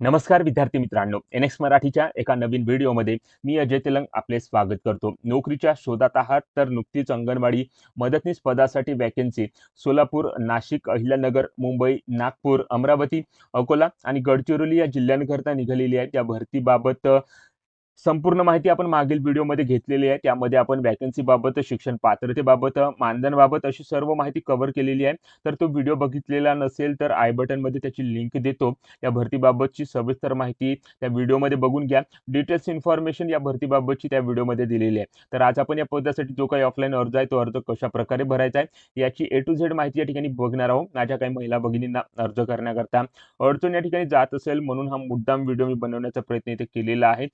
नमस्कार विद्यार्थी मित्रांनो. एन एक्स मराठीच्या एका नवीन व्हिडिओमध्ये मी अजय तेलंग आपले स्वागत करतो. नोकरीच्या शोधात आहात तर नुकतीच अंगणवाडी मदतनीस पदासाठी वॅकेन्सी सोलापूर नाशिक अहिल्यानगर मुंबई नागपूर अमरावती अकोला आणि गडचिरोली या जिल्ह्यांकरता निघालेली आहे. त्या भरतीबाबत संपूर्ण माहिती आपण मागील व्हिडिओमध्ये घेतलेली आहे. त्यामध्ये आपण वॅकन्सीबाबत शिक्षण पात्रतेबाबत मानधनबाबत अशी सर्व माहिती कव्हर केलेली आहे. तर तो व्हिडिओ बघितलेला नसेल तर आय बटनमध्ये त्याची लिंक देतो. या भरतीबाबतची सविस्तर माहिती त्या व्हिडिओमध्ये बघून घ्या. डिटेल्स इन्फॉर्मेशन या भरतीबाबतची त्या व्हिडिओमध्ये दिलेली आहे. तर आज आपण या पदासाठी जो काही ऑफलाईन अर्ज आहे तो अर्ज कशा प्रकारे भरायचा आहे याची ए टू झेड माहिती या ठिकाणी बघणार आहोत. माझ्या काही महिला भगिनींना अर्ज करण्याकरता अडचण या ठिकाणी जात असेल म्हणून हा मुद्दाम व्हिडिओ मी बनवण्याचा प्रयत्न इथे केलेला आहे.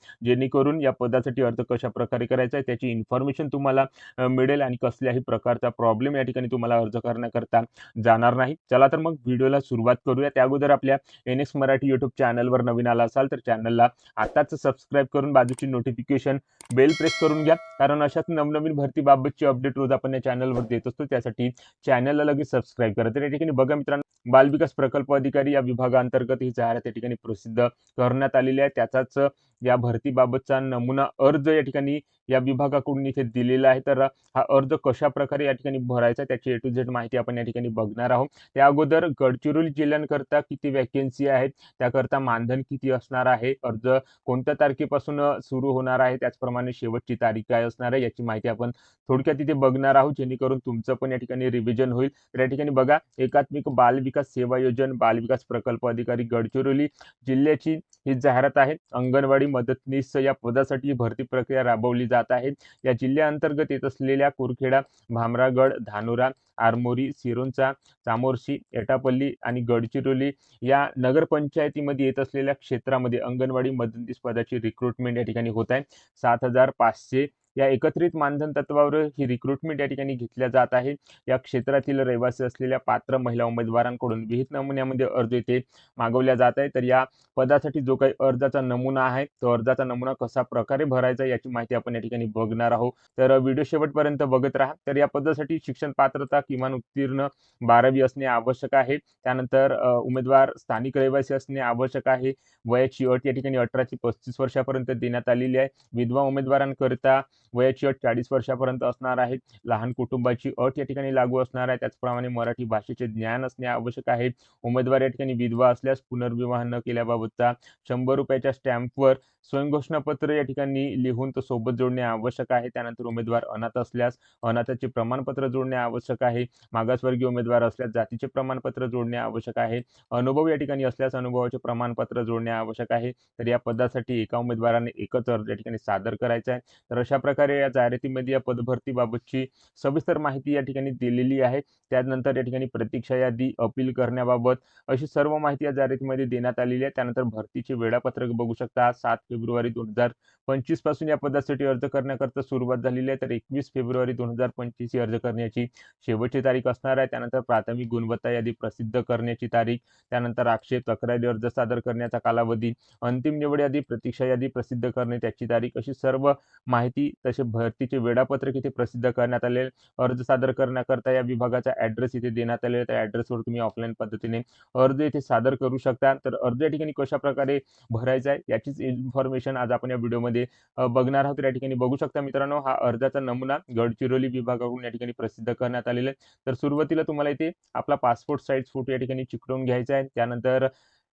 करून या पदासाठी अर्ज कशा प्रकारे करायचा आहे त्याची इन्फॉर्मेशन तुम्हाला मिळेल आणि कसल्याही प्रकारचा प्रॉब्लेम या ठिकाणी तुम्हाला अर्ज करण्याकरता जाणार नाही. चला तर मग व्हिडिओला सुरुवात करूया. त्या अगोदर आपल्या एन एस मराठी युट्यूब चॅनलवर नवीन आला असाल तर चॅनलला आताच सबस्क्राईब करून बाजूची नोटिफिकेशन बेल प्रेस करून घ्या. कारण अशाच नवनवीन भरतीबाबतची अपडेट रोज आपण या चॅनलवर देत असतो. त्यासाठी चॅनलला लगेच सबस्क्राईब करा. तर या ठिकाणी बघा मित्रांनो बालविकास प्रकल्प अधिकारी या विभागाअंतर्गत ही जाहिरात या ठिकाणी प्रसिद्ध करण्यात आलेली आहे. त्याचाच या भरतीबाबतचा नमुना अर्ज या ठिकाणी या विभागाकडून इथे दिलेला आहे. तर हा अर्ज कशा प्रकारे या ठिकाणी भरायचा त्याची ए टू झेड माहिती आपण या ठिकाणी बघणार आहोत. त्या अगोदर गडचिरोली जिल्ह्यांकरता किती वॅकेन्सी आहेत त्याकरता मानधन किती असणार आहे अर्ज कोणत्या तारखेपासून सुरू होणार आहे त्याचप्रमाणे शेवटची तारीख काय असणार आहे याची माहिती आपण थोडक्यात इथे बघणार आहोत. जेणेकरून तुमचं पण या ठिकाणी रिव्हिजन होईल. तर या ठिकाणी बघा एकात्मिक बाल विकास सेवा योजना बाल विकास प्रकल्प अधिकारी गडचिरोली जिल्ह्याची ही जाहिरात आहे. अंगणवाडी मदतनीस या पदासाठी भरती प्रक्रिया राबवली जात आहे. या जिल्ह्याअंतर्गत येत असलेल्या कुरखेडा भामरागड धानोरा आरमोरी सिरोंचा चामोर्शी एटापल्ली आणि गडचिरोली या नगरपंचायतीमध्ये येत असलेल्या क्षेत्रामध्ये अंगणवाडी मदतनीस पदाची रिक्रुटमेंट या ठिकाणी होत आहे. सात हजार पाचशे या एकत्रित मानधन तत्वावर ही रिक्रुटमेंट या ठिकाणी घेतल्या जात आहे. या क्षेत्रातील रहिवासी असलेल्या पात्र महिला उमेदवारांकडून विहित नमुन्यामध्ये अर्ज येथे मागवल्या जात आहे तर या पदासाठी जो काही अर्जाचा नमुना आहे तो अर्जाचा नमुना कसा प्रकारे भरायचा याची माहिती आपण या ठिकाणी बघणार आहोत. तर व्हिडिओ शेवटपर्यंत बघत राहा. तर या पदासाठी शिक्षण पात्रता किमान उत्तीर्ण बारावी असणे आवश्यक आहे. त्यानंतर उमेदवार स्थानिक रहिवासी असणे आवश्यक आहे. वयाची अट या ठिकाणी अठरा ते पस्तीस वर्षापर्यंत देण्यात आलेली आहे. विधवा उमेदवारांकरिता वयाची अट चाळीस वर्षापर्यंत असणार आहे. लहान कुटुंबाची अट या ठिकाणी लागू असणार आहे. त्याचप्रमाणे मराठी भाषेचे ज्ञान असणे आवश्यक आहे. उमेदवार या ठिकाणी विधवा असल्यास पुनर्विवाह न केल्याबाबतचा शंभर रुपयाच्या स्टॅम्पवर स्वयंघोषणापत्र या ठिकाणी लिहून तो सोबत जोडणे आवश्यक आहे. त्यानंतर उमेदवार अनाथ असल्यास अनाथाचे प्रमाणपत्र जोडणे आवश्यक आहे. मागासवर्गीय उमेदवार असल्यास जातीचे प्रमाणपत्र जोडणे आवश्यक आहे. अनुभव या ठिकाणी असल्यास अनुभवाचे प्रमाणपत्र जोडणे आवश्यक आहे. तर या पदासाठी एका उमेदवाराने एकच अर्ज या ठिकाणी सादर करायचा आहे. तर अशा प्रकारे या जाहिरातीमध्ये या पदभरतीबाबतची सविस्तर माहिती या ठिकाणी दिलेली आहे. त्यानंतर या ठिकाणी प्रतीक्षा यादी अपील करण्याबाबत अशी सर्व माहिती या जाहिरातीमध्ये देण्यात आलेली आहे. त्यानंतर भरतीचे वेळापत्रक बघू शकता. सात फेब्रुवारी दोन हजार पंचवीसपासून या पदासाठी अर्ज करण्याकरता सुरुवात झालेली आहे. तर एकवीस फेब्रुवारी दोन हजार पंचवीस ही अर्ज करण्याची शेवटची तारीख असणार आहे. त्यानंतर प्राथमिक गुणवत्ता यादी प्रसिद्ध करण्याची तारीख त्यानंतर आक्षेप तक्रारी अर्ज सादर करण्याचा कालावधी अंतिम निवड यादी प्रतीक्षा यादी प्रसिद्ध करणे त्याची तारीख अशी सर्व माहिती तसे भरतीचे वेळापत्रक इथे प्रसिद्ध करण्यात आले अर्ज सादर करण्याकरता या विभागाचा ॲड्रेस इथे देण्यात आलेला त्या ॲड्रेसवर तुम्ही ऑफलाईन पद्धतीने अर्ज इथे सादर करू शकता. तर अर्ज या ठिकाणी कशा प्रकारे भरायचा आहे याचीच इन्फॉर्मेशन आज आपण या व्हिडिओमध्ये बघणार आहोत. या ठिकाणी बघू शकता मित्रांनो हा अर्जाचा नमुना गडचिरोली विभागाकडून या ठिकाणी प्रसिद्ध करण्यात आलेला आहे. तर सुरुवातीला तुम्हाला इथे आपला पासपोर्ट साईज फोटो या ठिकाणी चिकटवून घ्यायचा आहे. त्यानंतर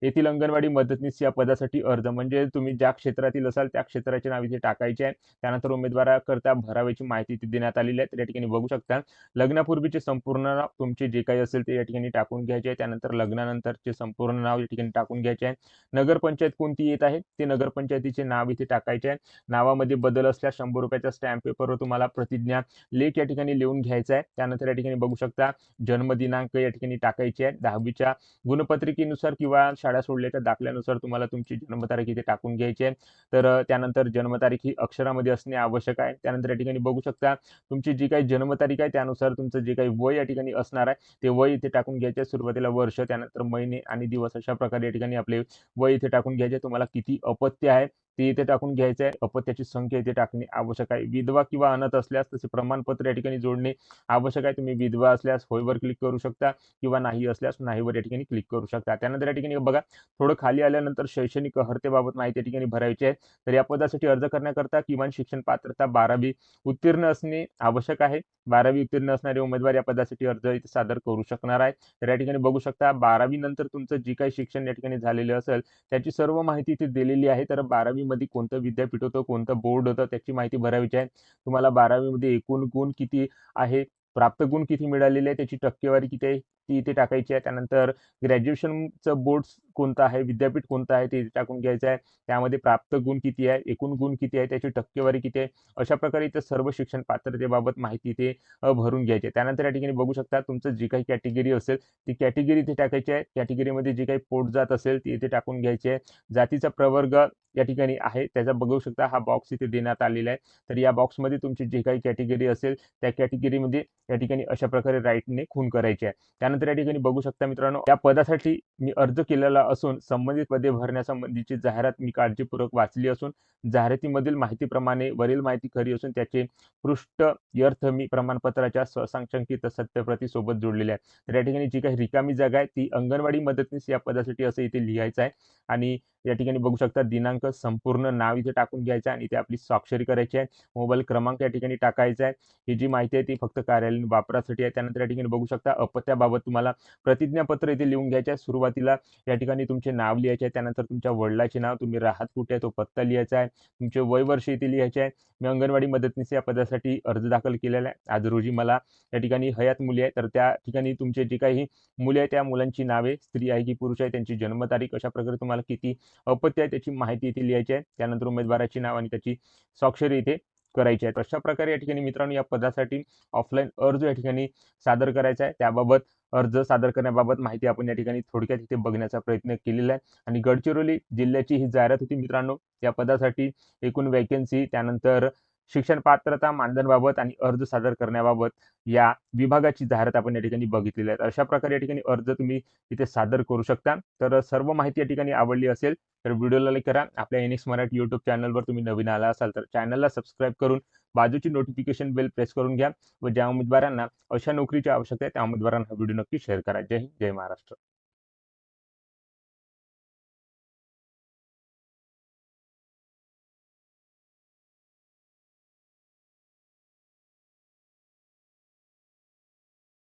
येथील अंगणवाडी मदतनीस या पदासाठी अर्ज. म्हणजे तुम्ही ज्या क्षेत्रातील असाल त्या क्षेत्राचे नाव इथे टाकायचे आहे. त्यानंतर उमेदवाराकरता भराव्याची माहिती इथे देण्यात आलेली आहे. तर या ठिकाणी बघू शकता. लग्नापूर्वीचे संपूर्ण नाव तुमचे जे काही असेल ते या ठिकाणी टाकून घ्यायचे आहे. त्यानंतर लग्नानंतरचे संपूर्ण नाव या ठिकाणी टाकून घ्यायचे आहे. नगरपंचायत कोणती येत आहे? ते नगरपंचायतीचे नाव इथे टाकायचे आहे. नावामध्ये बदल असल्यास शंभर रुपयाच्या स्टॅम्प पेपरवर तुम्हाला प्रतिज्ञा लेख या ठिकाणी लिहून घ्यायचा आहे. त्यानंतर या ठिकाणी बघू शकता. जन्मदिनांक या ठिकाणी टाकायचे आहे. दहावीच्या गुणपत्रिकेनुसार किंवा शाळा सोडल्याच्या दाखल्यानुसार तुम्हाला तुमची जन्मतारीख इथे टाकून घ्यायची आहे. तर त्यानंतर जन्मतारीख ही अक्षरामध्ये असणे आवश्यक आहे. त्यानंतर या ठिकाणी बघू शकता तुमची जी काही जन्मतारीख आहे त्यानुसार तुमचं जे काही वय या ठिकाणी असणार आहे ते वय इथे टाकून घ्यायचे सुरुवातीला वर्ष त्यानंतर महिने आणि दिवस अशा प्रकारे या ठिकाणी आपले वय इथे टाकून घ्यायचे तुम्हाला किती अपत्य आहे ते इथे टाकून घ्यायचं आहे. अपत्याची संख्या इथे टाकणे आवश्यक आहे. विधवा किंवा अनाथ असल्यास तसे प्रमाणपत्र या ठिकाणी जोडणे आवश्यक आहे. तुम्ही विधवा असल्यास होयवर क्लिक करू शकता किंवा नाही असल्यास नाहीवर या ठिकाणी क्लिक करू शकता. त्यानंतर या ठिकाणी बघा थोडं खाली आल्यानंतर शैक्षणिक अर्हतेबाबत माहिती या ठिकाणी भरायची आहे. तर या पदासाठी अर्ज करण्याकरता किमान शिक्षण पात्रता बारावी उत्तीर्ण असणे आवश्यक आहे. बारावी उत्तीर्ण असणारे उमेदवार या पदासाठी अर्ज इथे सादर करू शकणार आहे. तर या ठिकाणी बघू शकता बारावी नंतर तुमचं जे काही शिक्षण या ठिकाणी झालेलं असेल त्याची सर्व माहिती इथे दिलेली आहे. तर बारावी बारावीमध्ये कोणतं विद्यापीठ होतं कोणतं बोर्ड होतं त्याची माहिती भरावीची आहे. तुम्हाला बारावीमध्ये एकूण गुण किती आहे प्राप्त गुण किती मिळालेले आहे त्याची टक्केवारी किती आहे? ती इथे टाकायची आहे. त्यानंतर ग्रॅज्युएशनचं बोर्ड कोणतं आहे? विद्यापीठ कोणतं आहे? ते इथे टाकून घ्यायचं आहे. त्यामध्ये प्राप्त गुण किती आहे? एकूण गुण किती आहे? त्याची टक्केवारी किती आहे? अशा प्रकारे इथं सर्व शिक्षण पात्रतेबाबत माहिती इथे भरून घ्यायची आहे. त्यानंतर या ठिकाणी बघू शकता तुमचं जी काही कॅटेगरी असेल ती कॅटेगरी इथे टाकायची आहे. कॅटेगरीमध्ये जी काही पोट जात असेल ती इथे टाकून घ्यायची आहे. जातीचा प्रवर्ग या ठिकाणी आहे. त्याचा बघू शकता हा बॉक्स इथे देण्यात आलेला आहे. तर या बॉक्समध्ये तुमची जी काही कॅटेगरी असेल त्या कॅटेगरीमध्ये या ठिकाणी अशा प्रकारे राईटने खून करायची आहे. त्यानंतर या ठिकाणी बघू शकता मित्रांनो या पदासाठी मी अर्ज केलेला असून संबंधित पदे भरण्यासंबंधीची जाहिरात मी काळजीपूर्वक वाचली असून जाहिरातीमधील माहितीप्रमाणे वरील माहिती खरी असून त्याचे पृष्ठ अर्थ मी प्रमाणपत्राच्या स्वसंक्षित सत्यप्रती सोबत जोडलेले आहे. तर या ठिकाणी जी काही रिकामी जागा आहे ती अंगणवाडी मदतनीस या पदासाठी असं इथे लिहायचं आहे. आणि या ठिकाणी बघू शकता दिनांक संपूर्ण नाव इथे टाकून घ्यायचं आहे आणि इथे आपली स्वाक्षरी करायची आहे. मोबाईल क्रमांक या ठिकाणी टाकायचा आहे. ही जी माहिती आहे ती फक्त कार्यालयीन वापरासाठी आहे. त्यानंतर या ठिकाणी बघू शकता अपत्याबाबत तुम्हाला प्रतिज्ञापत्र इथे लिहून घ्यायचे आहे. सुरुवातीला या ठिकाणी तुमचे नाव लिहायचे आहे. त्यानंतर तुमच्या वडिलाचे नाव तुम्ही राहत कुठे आहे तो पत्ता लिहायचा आहे. तुमचे वय वर्ष इथे लिहायचे आहे. मी अंगणवाडी मदतनीस या पदासाठी अर्ज दाखल केलेला आहे. आज रोजी मला या ठिकाणी हयात मुली आहे तर त्या ठिकाणी तुमचे जे काही मुले आहे त्या मुलांची नावे स्त्री आहे की पुरुष आहे त्यांची जन्मतारीख अशा प्रकारे तुम्हाला किती अपत्य आहे त्याची माहिती इथे लिहायची आहे. त्यानंतर उमेदवाराची नाव आणि त्याची स्वाक्षरी इथे करायची आहे. अशा प्रकारे या ठिकाणी मित्रांनो या पदासाठी ऑफलाईन अर्ज या ठिकाणी सादर करायचा आहे त्याबाबत अर्ज सादर करण्याबाबत माहिती आपण या ठिकाणी थोडक्यात इथे बघण्याचा प्रयत्न केलेला आहे. आणि गडचिरोली जिल्ह्याची ही जाहिरात होती मित्रांनो या पदासाठी एकूण वॅकन्सी त्यानंतर शिक्षण पात्रता मानधनबाबत आणि अर्ज सादर करण्याबाबत या विभागाची जाहिरात आपण या ठिकाणी बघितलेली आहे. अशा प्रकारे या ठिकाणी अर्ज तुम्ही इथे सादर करू शकता. तर सर्व माहिती या ठिकाणी आवडली असेल तर व्हिडिओला लाईक करा. आपल्या एनिक्स मराठी युट्यूब चॅनलवर तुम्ही नवीन आला असाल तर चॅनलला सबस्क्राईब करून बाजूची नोटिफिकेशन बेल प्रेस करून घ्या व ज्या उमेदवारांना अशा नोकरीची आवश्यकता आहे त्या उमेदवारांना हा व्हिडिओ नक्की शेअर करा. जय हिंद जय महाराष्ट्र.